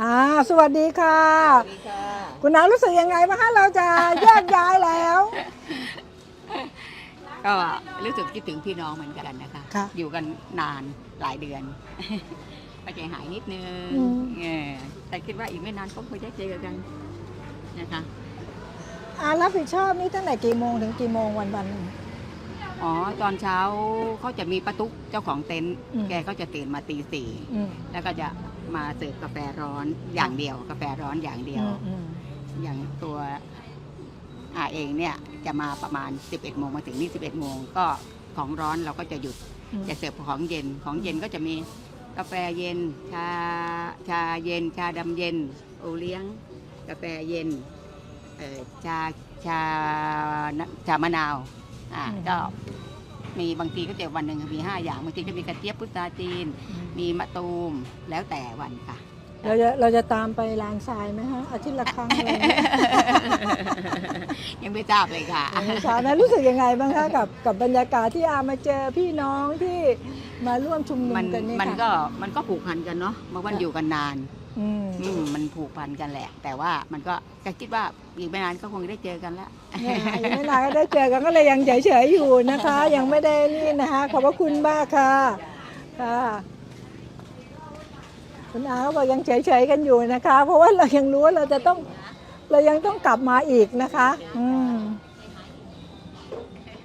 อ่าสวัสดีค่ะสวัสดีค่ะ คุณน้ารู้สึกยังไงบ้างคะเราจะแยกย้ายแล้ว ก็รู้สึกคิดถึงพี่น้องเหมือนกันนะคะค่ะ อยู่กันนานหลายเดือน ก็ใจหายนิดนึงอืมเออแต่คิดว่าอีกไม่นานก็คงจะเจอกันนะคะอ่ารับผิดชอบนี่ตั้งแต่กี่โมงถึงกี่โมงวันวันๆหนึ่ง อ๋อตอนเช้าเขาจะมีประตุกเจ้าของเต็นท์อืม แกก็จะตื่นมาตีสี่อืมแล้วก็จะมาเสิร์ฟกาแฟร้อนอย่างเดียว กาแฟร้อนอย่างเดียว อืมอย่างตัวอาเองเนี่ยจะมาประมาณ 11โมงมาถึงนี่11โมงก็ของร้อนเราก็จะหยุด อืม จะเสิร์ฟของเย็น ของเย็นก็จะมีกาแฟเย็น ชา ชาเย็น ชาดำเย็น โอเลี้ยง กาแฟเย็นเอ่อชา ชา ชามะนาว อ่าก็มีบางทีก็จะวันหนึ่งมีห้าอย่างบางทีก็มีกระเจี๊ยบพุทราจีน มีมะตูมแล้วแต่วันค่ะ เราจะเราจะตามไปลานทรายไหมฮะอาทิตย์ละครั้งอะไรอย่างเงี้ยยังไม่ทราบเลยค่ะอาจารย์นะรู้สึกยังไงบ้างคะกับกับบรรยากาศที่อามาเจอพี่น้องที่มาร่วมชุมนุมมันกันเนี่ยมันค่ะ ก็มันก็ผูกพันกันเนาะเมื่อวันอยู่กันนาน อืมอืมมันผูกพันกันแหละ แต่ว่ามันก็จะคิดว่าอีกไม่นานก็คงได้เจอกันแล้วเนี่ยยังไม่นานก็ได้เจอกันก็เลยยังเฉยๆอยู่นะคะ ยังไม่ได้นี่นะคะขอบพระคุณมากค่ะค่ะคุณอาก็บอกยังเฉยๆกันอยู่นะคะ เพราะว่าเรายังรู้ว่าเราจะต้อง เรายังต้องกลับมาอีกนะคะอืม